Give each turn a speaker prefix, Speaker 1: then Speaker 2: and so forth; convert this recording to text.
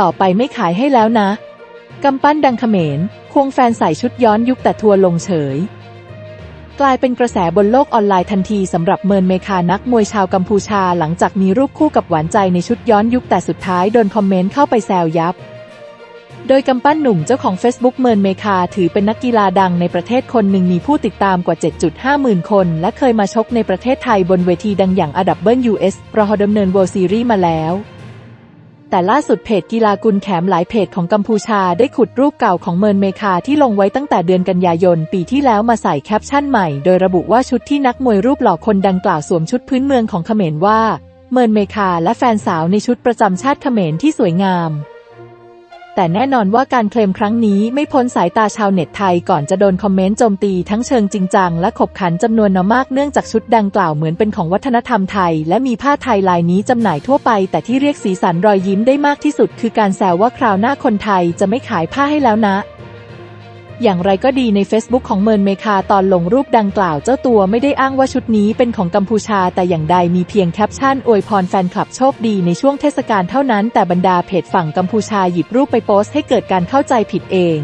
Speaker 1: ต่อไปไม่ขายให้แล้วนะ กำปั้นดังเขมรควงแฟนใส่ชุดย้อนยุคแต่ทัวร์ลงเฉย กลายเป็นกระแสบนโลกออนไลน์ทันทีสำหรับเมินเมคานักมวยชาวกัมพูชาหลังจากมีรูปคู่กับหวานใจในชุดย้อนยุคแต่สุดท้ายโดนคอมเมนต์เข้าไปแซวยับ โดยกำปั้นหนุ่มเจ้าของ Facebook เมินเมคาถือเป็นนักกีฬาดังในประเทศคนหนึ่งมีผู้ติดตามกว่า 7.5 หมื่นคน และเคยมาชกในประเทศไทยบนเวทีดังอย่างอดับเบิลยูเอสประหอดำเนิน World Series มาแล้ว แต่ล่าสุดเพจกีฬากุลแขมหลายเพจของกัมพูชาได้ขุดรูปเก่าของเมินเมคาที่ลงไว้ตั้งแต่เดือนกันยายนปีที่แล้วมาใส่แคปชั่นใหม่ โดยระบุว่าชุดที่นักมวยรูปหล่อคนดังกล่าวสวมชุดพื้นเมืองของเขมรว่า เมินเมคาและแฟนสาวในชุดประจำชาติเขมรที่สวยงาม แต่แน่นอนว่าการเคลมครั้งนี้ไม่พ้นสายตาชาวเน็ตไทยก่อนจะโดนคอมเมนต์โจมตีทั้งเชิงจริงจังและขบขันจำนวนมากเนื่องจากชุดดังกล่าวเหมือนเป็นของวัฒนธรรมไทย และมีผ้าไทยลายนี้จำหน่ายทั่วไป แต่ที่เรียกสีสันรอยยิ้มได้มากที่สุด คือการแซวว่าคราวหน้าคนไทยจะไม่ขายผ้าให้แล้วนะ อย่างไรก็ดีใน Facebook ของเมินเมคาตอนลงรูปดังกล่าวเจ้าตัวไม่ได้อ้างว่าชุดนี้เป็นของกัมพูชาแต่อย่างใดมีเพียงแคปชั่นอวยพรแฟนคลับโชคดีในช่วงเทศกาลเท่านั้นแต่บรรดาเพจฝั่งกัมพูชาหยิบรูปไปโพสต์ให้เกิดการเข้าใจผิดเอง